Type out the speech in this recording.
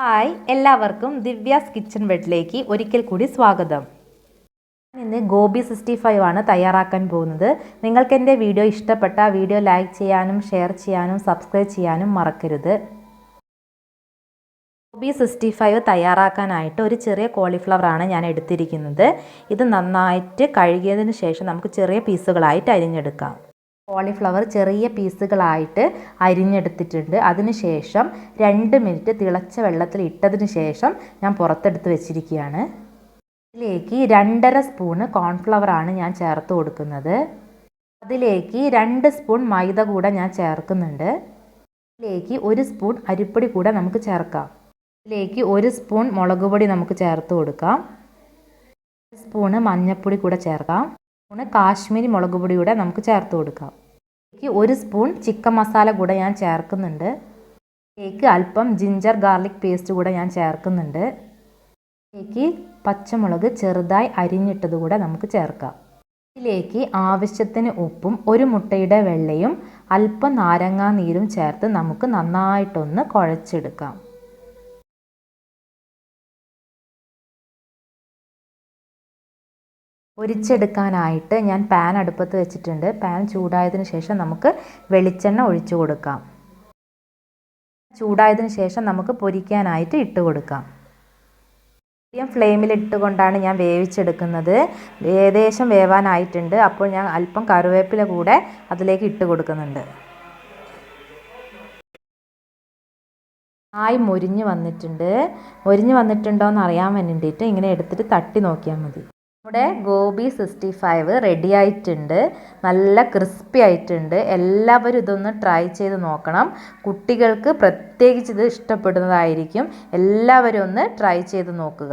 Hi എല്ലാവർക്കും Divya's kitchen ബെഡിലേക്ക് ഒരിക്കൽ കൂടി സ്വാഗതം. ഇന്ന് ഗോബി സിക്സ്റ്റി ഫൈവ് ആണ് തയ്യാറാക്കാൻ പോകുന്നത്. നിങ്ങൾക്ക് എന്റെ വീഡിയോ ഇഷ്ടപ്പെട്ട വീഡിയോ ലൈക്ക് ചെയ്യാനും ഷെയർ ചെയ്യാനും സബ്സ്ക്രൈബ് ചെയ്യാനും മറക്കരുത്. ഗോബി സിക്സ്റ്റി ഫൈവ് തയ്യാറാക്കാനായിട്ട് ഒരു ചെറിയ കോളിഫ്ലവർ ആണ് ഞാൻ എടുത്തിരിക്കുന്നത്. ഇത് നന്നായിട്ട് കഴുകിയതിന് ശേഷം നമുക്ക് ചെറിയ പീസുകളായിട്ട് അരിഞ്ഞെടുക്കാം. കോളിഫ്ലവർ ചെറിയ പീസുകളായിട്ട് അരിഞ്ഞെടുത്തിട്ടുണ്ട്. അതിനുശേഷം രണ്ട് മിനിറ്റ് തിളച്ച വെള്ളത്തിൽ ഇട്ടതിന് ശേഷം ഞാൻ പുറത്തെടുത്ത് വെച്ചിരിക്കുകയാണ്. ഇതിലേക്ക് രണ്ടര സ്പൂണ് കോൺഫ്ലവർ ആണ് ഞാൻ ചേർത്ത് കൊടുക്കുന്നത്. അതിലേക്ക് രണ്ട് സ്പൂൺ മൈദ കൂടെ ഞാൻ ചേർക്കുന്നുണ്ട്. ഇതിലേക്ക് ഒരു സ്പൂൺ അരിപ്പൊടി കൂടെ നമുക്ക് ചേർക്കാം. ഇതിലേക്ക് ഒരു സ്പൂൺ മുളക് പൊടി നമുക്ക് ചേർത്ത് കൊടുക്കാം. സ്പൂണ് മഞ്ഞൾപ്പൊടി കൂടെ ചേർക്കാം. സ്പൂണ് കാശ്മീരി മുളക് പൊടി കൂടെ നമുക്ക് ചേർത്ത് കൊടുക്കാം. ഇതിലേക്ക് ഒരു സ്പൂൺ ചിക്കൻ മസാല കൂടെ ഞാൻ ചേർക്കുന്നുണ്ട്. ഇതിലേക്ക് അല്പം ജിഞ്ചർ ഗാർലിക് പേസ്റ്റ് കൂടെ ഞാൻ ചേർക്കുന്നുണ്ട്. ഇതിലേക്ക് പച്ചമുളക് ചെറുതായി അരിഞ്ഞിട്ടത് കൂടെ നമുക്ക് ചേർക്കാം. ഇതിലേക്ക് ആവശ്യത്തിന് ഉപ്പും ഒരു മുട്ടയുടെ വെള്ളയും അല്പം നാരങ്ങാ നീരും ചേർത്ത് നമുക്ക് നന്നായിട്ടൊന്ന് കുഴച്ചെടുക്കാം. പൊരിച്ചെടുക്കാനായിട്ട് ഞാൻ പാൻ അടുപ്പത്ത് വെച്ചിട്ടുണ്ട്. പാൻ ചൂടായതിനു ശേഷം നമുക്ക് വെളിച്ചെണ്ണ ഒഴിച്ചു കൊടുക്കാം. ചൂടായതിനു ശേഷം നമുക്ക് പൊരിക്കാനായിട്ട് ഇട്ട് കൊടുക്കാം. മീഡിയം ഫ്ലെയിമിൽ ഇട്ടുകൊണ്ടാണ് ഞാൻ വേവിച്ചെടുക്കുന്നത്. ഏകദേശം വേവാനായിട്ടുണ്ട്. അപ്പോൾ ഞാൻ അല്പം കറിവേപ്പില കൂടെ അതിലേക്ക് ഇട്ട് കൊടുക്കുന്നുണ്ട്. ആയി മുരിഞ്ഞ് വന്നിട്ടുണ്ട്. മുരിഞ്ഞ് വന്നിട്ടുണ്ടോ എന്ന് അറിയാൻ വേണ്ടിയിട്ട് ഇങ്ങനെ എടുത്തിട്ട് തട്ടി നോക്കിയാൽ മതി. നമ്മുടെ ഗോബി സിക്സ്റ്റി ഫൈവ് റെഡി ആയിട്ടുണ്ട്. നല്ല ക്രിസ്പി ആയിട്ടുണ്ട്. എല്ലാവരും ഇതൊന്ന് ട്രൈ ചെയ്ത് നോക്കണം. കുട്ടികൾക്ക് പ്രത്യേകിച്ച് ഇത് ഇഷ്ടപ്പെടുന്നതായിരിക്കും. എല്ലാവരും ഒന്ന് ട്രൈ ചെയ്ത് നോക്കുക.